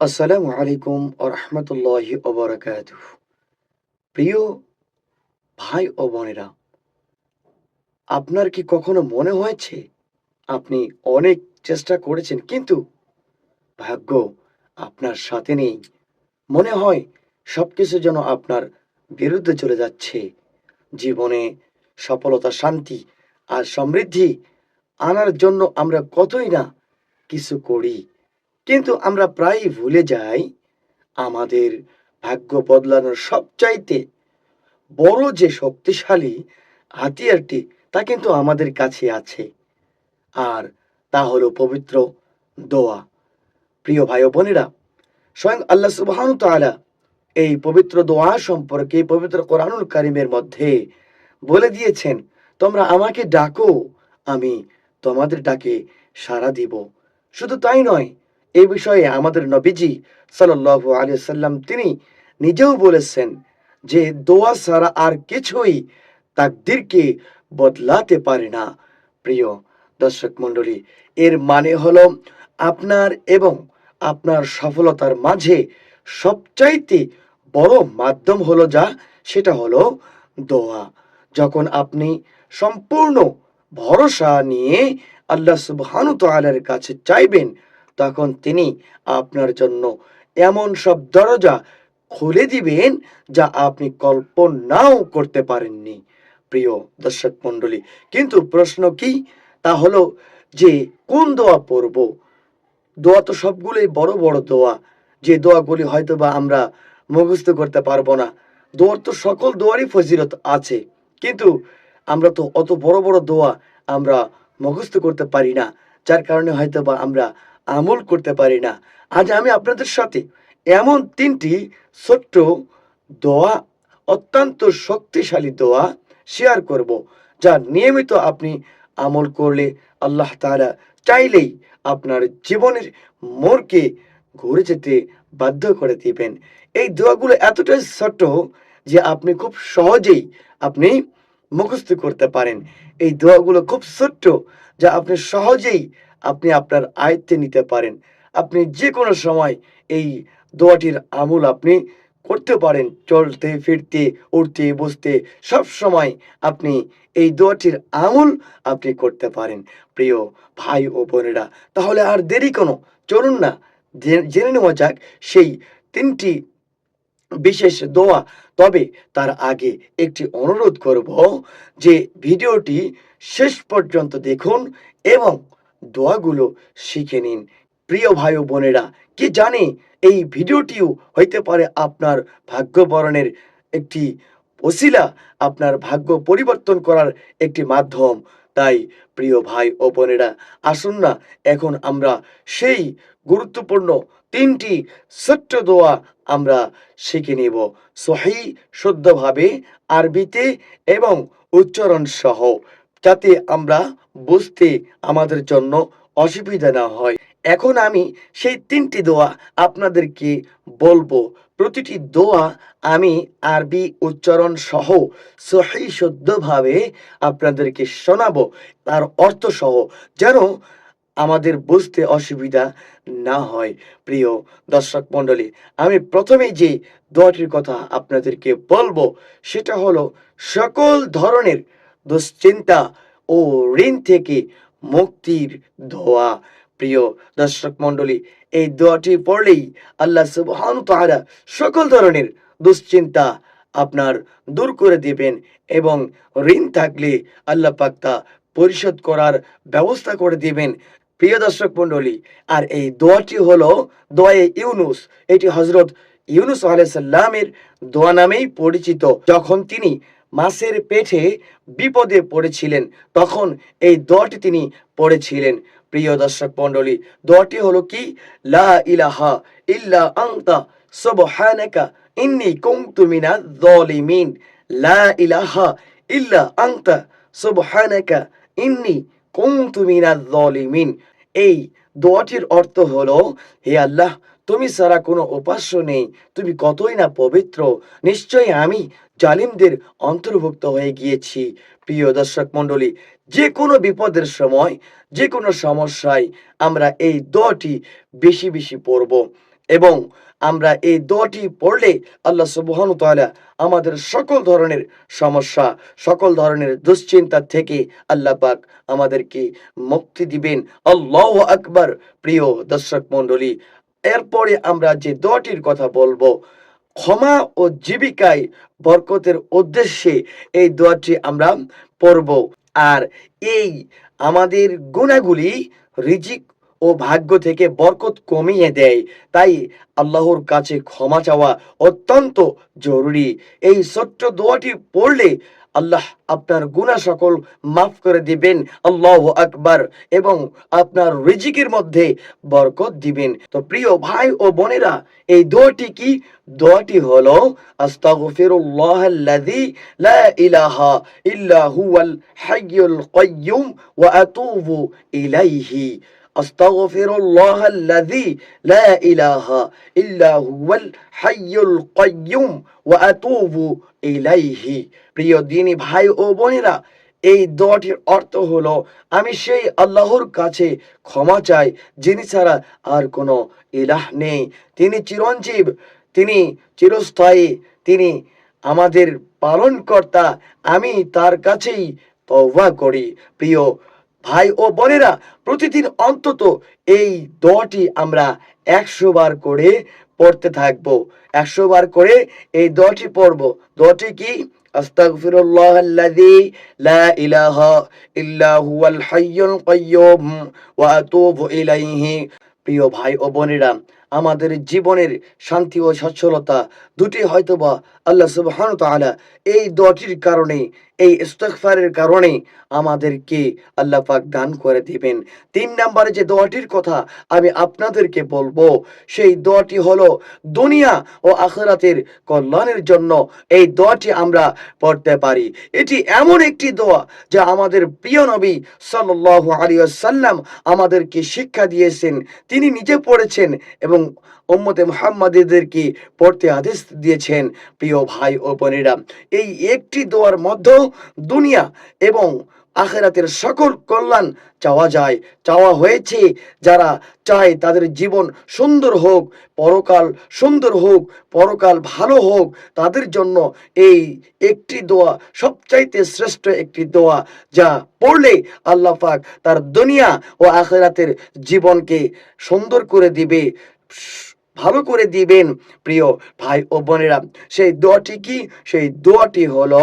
আসসালামু আলাইকুম আরহামতুল্লাহি ওবরাকাত প্রিয় ভাই ও বোনেরা, আপনার কি কখনো মনে হয়েছে আপনি অনেক চেষ্টা করেছেন, কিন্তু ভাগ্য আপনার সাথে নেই? মনে হয় সবকিছু যেন আপনার বিরুদ্ধে চলে যাচ্ছে। জীবনে সফলতা, শান্তি আর সমৃদ্ধি আনার জন্য আমরা কতই না কিছু করি। কিন্তু আমরা প্রায়ই ভুলে যাই আমাদের ভাগ্য বদলানোর সবচাইতে বড় যে শক্তিশালী হাতিয়ারটি তা কিন্তু আমাদের কাছে আছে। আর তা হলো পবিত্র দোয়া। প্রিয় ভাই বোনেরা, স্বয়ং আল্লাহ সুবহান তাআলা এই পবিত্র দোয়া সম্পর্কে পবিত্র কোরআনুল কারিমের মধ্যে বলে দিয়েছেন, তোমরা আমাকে ডাকো, আমি তোমাদের ডাকে সাড়া দিব। শুধু তাই নয় এই বিষয়ে আমাদের নবীজি সাল্লাল্লাহু আলাইহি সাল্লাম তিনি নিজেও বলেছেন যে দোয়া ছাড়া আর কিছুই তাকদিরকে বদলাতে পারে না। প্রিয় দর্শক মণ্ডলী, এর মানে হলো আপনার এবং আপনার সফলতার মাঝে সবচাইতে বড় মাধ্যম হলো যা, সেটা হলো দোয়া। যখন আপনি সম্পূর্ণ ভরসা নিয়ে আল্লাহ সুবহানু তাআলার কাছে চাইবেন তখন তিনি আপনার জন্য এমন সব দরজা খুলে দিবেন যা আপনি কল্পনাও করতে পারেননি। প্রিয় দর্শক মণ্ডলী, কিন্তু প্রশ্ন কি? তা হলো যে, কোন দোয়া পড়ব? দোয়া তো সবগুলোই বড় বড় দোয়া। যে দোয়াগুলি হয়তো বা আমরা মুখস্থ করতে পারব না। দোয়ার তো সকল দোয়ারই ফজিলত আছে। কিন্তু আমরা তো অত বড় বড় দোয়া আমরা মুখস্থ করতে পারি না। যার কারণে হয়তো বা আমরা আমল করতে পারি না। আজ আমি আপনাদের সাথে এমন তিনটি ছোট্ট দোয়া, অত্যন্ত শক্তিশালী দোয়া শেয়ার করব, যা নিয়মিত আপনি আমল করলে আল্লাহ তাআলা চাইলেই আপনার জীবনের মোড়কে ঘুরে যেতে বাধ্য করে দিবেন। এই দোয়াগুলো এতটাই ছোট্ট যে আপনি খুব সহজেই আপনি মুখস্থ করতে পারেন। এই দোয়াগুলো খুব ছোট্ট যা আপনি সহজেই আপনি আপনার আয়ত্তে নিতে পারেন। আপনি যে কোনো সময় এই দোয়াটির আমল আপনি করতে পারেন। চলতে, ফিরতে, উঠতে, বসতে, সব সময় আপনি এই দোয়াটির আমল আপনি করতে পারেন। প্রিয় ভাই ও বোনেরা, তাহলে আর দেরি কোনো, চলুন না। জেনে নেওয়া যাক সেই তিনটি বিশেষ দোয়া। তবে তার আগে একটি অনুরোধ করব যে ভিডিওটি শেষ পর্যন্ত দেখুন এবং দোয়াগুলো শিখে নিন। প্রিয় ভাই ও বোনেরা, কি জানে এই ভিডিওটিও হইতে পারে আপনার ভাগ্য বরণের একটি ওসিলা, আপনার ভাগ্য পরিবর্তন করার একটি মাধ্যম। তাই প্রিয় ভাই ও বোনেরা, আসুন না, এখন আমরা সেই গুরুত্বপূর্ণ তিনটি ছোট্ট দোয়া আমরা শিখে নেব। সহি, শুদ্ধভাবে, আরবিতে এবং উচ্চারণ সহ যাতে আমরা বুঝতে আমাদের জন্য অসুবিধা না হয়। এখন আমি সেই তিনটি দোয়া আপনাদেরকে বলব। প্রতিটি দোয়া আমি আরবি উচ্চারণ সহ সহি শুদ্ধভাবে আপনাদেরকে শোনাবো। তার অর্থ সহ, যেন আমাদের বুঝতে অসুবিধা না হয়। প্রিয় দর্শক মণ্ডলী, আমি প্রথমেই যে দোয়াটির কথা আপনাদেরকে বলব, সেটা হলো, সকল ধরনের দুশ্চিন্তা ও ঋণ থেকে মুক্তির দোয়া। প্রিয় দর্শক মণ্ডলী, এই দোয়াটি পড়লেই আল্লাহ সুবহান তাআলা সকল ধরনের দুশ্চিন্তা আপনার দূর করে দিবেন এবং ঋণ থাকলে আল্লাহ পাক তা পরিশোধ করার ব্যবস্থা করে দিবেন। প্রিয় দর্শক মণ্ডলী, আর এই দোয়াটি হলো দোয়ায়ে ইউনুস। এটি হজরত ইউনুস আলাইসাল্লামের দোয়া নামেই পরিচিত। যখন তিনি মাছের পেটে বিপদে পড়েছিলেন। তখন এই দোয়াটি তিনি পড়েছিলেন। প্রিয় দর্শক মণ্ডলী দোয়াটি হলো কি? লা ইলাহা ইল্লা আনতা সুবহানাকা ইন্নী কুনতু মিনাজ জালিমিন লা ইলাহা ইল্লা আনতা সুবহানাকা ইন্নী কুনতু মিনাজ জালিমিন এই দোয়াটির অর্থ হলো, হে আল্লাহ, তুমি ছাড়া কোনো উপাস্য নেই। তুমি কতই না পবিত্র। নিশ্চয়ই আমি জালিমদের অন্তর্ভুক্ত হয়ে গিয়েছি। প্রিয় দর্শক মণ্ডলী, যে কোনো বিপদের সময়, যে কোনো সমস্যায় আমরা এই দোয়াটি বেশি বেশি পড়ব এবং আমরা এই দোয়াটি পড়লে আল্লাহ সুবহান তাআলা আমাদের সকল ধরনের সমস্যা, সকল ধরনের দুশ্চিন্তা থেকে আল্লাহ পাক আমাদেরকে মুক্তি দিবেন। আল্লাহ আকবার। প্রিয় দর্শক মণ্ডলী, এরপরে আমরা যে দটির কথা বলব ক্ষমা ও জীবিকায় বরকতের উদ্দেশ্যে এই দোয়াটি আমরা পড়ব। আর এই আমাদের গুণাগুলি রিজিক ও ভাগ্য থেকে বরকত কমিয়ে দেয়। তাই আল্লাহর কাছে ক্ষমা চাওয়া অত্যন্ত জরুরি। এই ছোট্ট দোয়াটি পড়লে আল্লাহ আপনার গুনাহ সকল মাফ করে দিবেন, আল্লাহ আকবার, এবং আপনার রিজিকের মধ্যে বরকত দিবেন। তো প্রিয় ভাই ও বোনেরা, এই দোয়াটি কি? দোয়াটি হলো, আস্তাগফিরুল্লাহ আল্লাযী লা ইলাহা ইল্লা হুয়াল হাইয়ুল কাইয়্যুম ওয়া আতুবু ইলাইহি। أستغفر الله الذي لا إله إلا هو الحي القيوم وأتوب إليه প্রিয় দিনী ভাই ও বোনেরা এই দোয়াটির অর্থ হলো আমি সেই আল্লাহর কাছে ক্ষমা চাই যিনি ছাড়া আর কোনো ইলাহ নেই তিনি চিরঞ্জীব তিনি চিরস্থায়ী তিনি আমাদের পালনকর্তা আমি তার কাছেই তওবা করি প্রিয় ভাই ও বোনেরা, প্রতিদিন অন্তত এই দোয়াটি আমরা একশো বার করে পড়তে থাকব। একশো বার করে এই দোয়াটি পড়ব। দোয়াটি কি? লা ইল্লা প্রিয় ভাই ও বোনেরা, আমাদের জীবনের শান্তি ও সচ্ছলতা দুটি হয়তোবা আল্লাহ তাআলা এই দোয়াটির কারণে এই ইস্তেগফারের কারণে আমাদেরকে আল্লাহ পাক দান করে দিবেন। তিন নম্বরে যে দোয়াটির কথা আমি আপনাদেরকে বলব, সেই দোয়াটি হলো দুনিয়া ও আখরাতের কল্যাণের জন্য এই দোয়াটি আমরা পড়তে পারি। এটি এমন একটি দোয়া যা আমাদের প্রিয় নবী সাল্লাল্লাহু আলাইহি ওয়াসাল্লাম আমাদেরকে শিক্ষা দিয়েছেন। তিনি নিজে পড়েছেন এবং উম্মতে মুহাম্মাদীদেরকে পড়তে আদেশ দিয়েছেন, প্রিয় ভাই ও বোনেরা। এই একটি দোয়ার মধ্যেও দুনিয়া এবং আখেরাতের সকল কল্যাণ চাওয়া যায়। চাওয়া হয়েছে যারা চায় তাদের জীবন সুন্দর হোক, পরকাল সুন্দর হোক, পরকাল ভালো হোক, তাদের জন্য এই একটি দোয়া সবচাইতে শ্রেষ্ঠ একটি দোয়া, যা পড়লে আল্লাহ পাক তার দুনিয়া ও আখেরাতের জীবনকে সুন্দর করে দিবে, ভালো করে দিবেন। প্রিয় ভাই ও বোনেরা, সেই দোয়াটি কি? সেই দোয়াটি হলো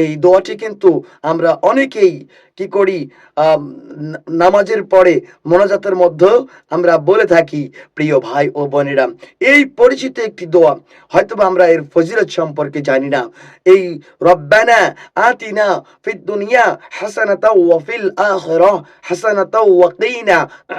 এই দোয়াটি কিন্তু আমরা অনেকেই কি করি নামাজের পরে মোনাজাতের মধ্যে আমরা বলে থাকি, প্রিয় ভাই ও বোনেরা, এই পরিচিত একটি দোয়া, হয়তোবা আমরা এর ফজিলত সম্পর্কে জানি না। এই রব্বানা আতিনা ফিদ দুনিয়া হাসানাতা ওয়া ফিল আখিরা হাসানাতা ওয়া কিনা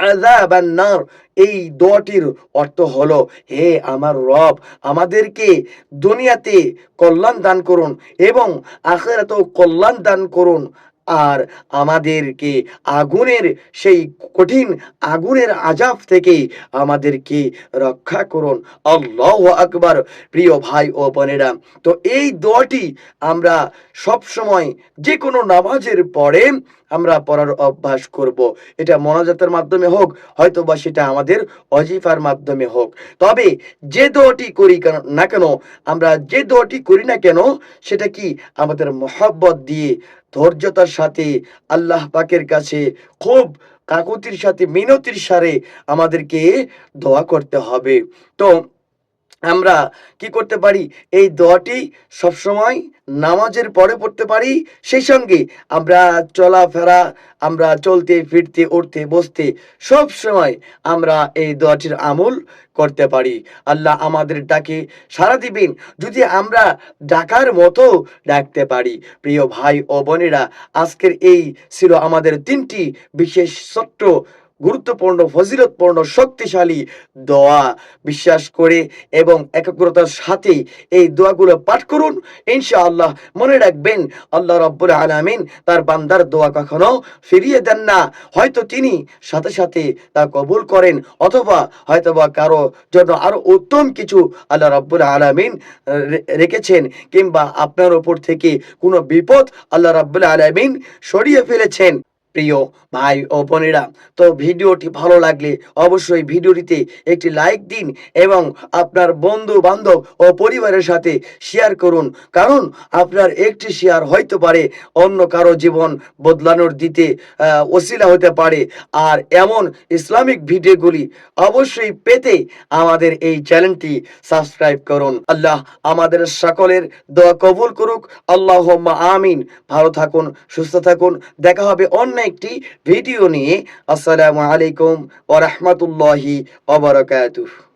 আযাবান নার এই দোয়াটির অর্থ হলো, হে আমার রব, আমাদেরকে দুনিয়াতে কল্যাণ দান করুন এবং আখেরাতেও কল্যাণ দান করুন। আর আমাদেরকে আগুনের সেই কঠিন আগুনের আজাব থেকে আমাদেরকে রক্ষা করুন। আল্লাহ আকবার, প্রিয় ভাই ও বোনেরা। তো এই দোয়াটি আমরা সব সময় যে কোনো নামাজের পরে আমরা পড়ার অভ্যাস করব। এটা মনাজাতের মাধ্যমে হোক হয়তো বা সেটা আমাদের অজিফার মাধ্যমে হোক। তবে যে দোয়াটি করি না কেন, আমরা যে দোয়াটি করি না কেন, সেটা কি আমাদের মহব্বত দিয়ে ধৈর্যতার সাথে আল্লাহ পাকের কাছে খুব কাকুতির সাথে মিনতির সারে আমাদেরকে দোয়া করতে হবে। তো আমরা কি করতে পারি? এই দোয়াটি সবসময় নামাজের পরে পড়তে পারি। সেই সঙ্গে আমরা চলাফেরা, আমরা চলতে, ফিরতে, উঠতে, বসতে সব সময় আমরা এই দোয়াটির আমল করতে পারি। আল্লাহ আমাদের ডাকে সাড়া দিবেন। যদি আমরা ডাকার মতো ডাকতে পারি, প্রিয় ভাই ও বোনেরা, আজকের এই ছিল আমাদের তিনটি বিশেষ ছোট্ট গুরুত্বপূর্ণ, ফজিলতপূর্ণ, শক্তিশালী দোয়া বিশ্বাস করে এবং একাগ্রতার সাথে এই দোয়াগুলো পাঠ করুন। ইনশাআল্লাহ মনে রাখবেন, আল্লাহ রব্বুল আলামিন তার বান্দার দোয়া কখনো ফিরিয়ে দেন না। হয়তো তিনি সাথে সাথে তা কবুল করেন অথবা হয়তোবা কারও জন্য আরও উত্তম কিছু আল্লাহ রব্বুল আলামিন রেখেছেন কিংবা আপনার ওপর থেকে কোনো বিপদ আল্লাহ রাব্বুল আলামিন সরিয়ে ফেলেছেন। প্রিয় ভাই ও বোনেরা, তো ভিডিওটি ভালো লাগলে অবশ্যই ভিডিওটিতে একটি লাইক দিন এবং আপনার বন্ধু বান্ধব ও পরিবারের সাথে শেয়ার করুন। কারণ আপনার একটি শেয়ার হয়তো পারে অন্য কারও জীবন বদলানোর দিতে ওসিলা হতে পারে। আর এমন ইসলামিক ভিডিওগুলি অবশ্যই পেতে আমাদের এই চ্যানেলটি সাবস্ক্রাইব করুন। আল্লাহ আমাদের সকলের দোয়া কবুল করুক। আল্লাহ আমিন। ভালো থাকুন, সুস্থ থাকুন। দেখা হবে অন্য একটি ভিডিও নিয়ে আসসালামু আলাইকুম ওরহমতুল্লাহি রাহমাতুল্লাহি ওয়া বারাকাতুহু।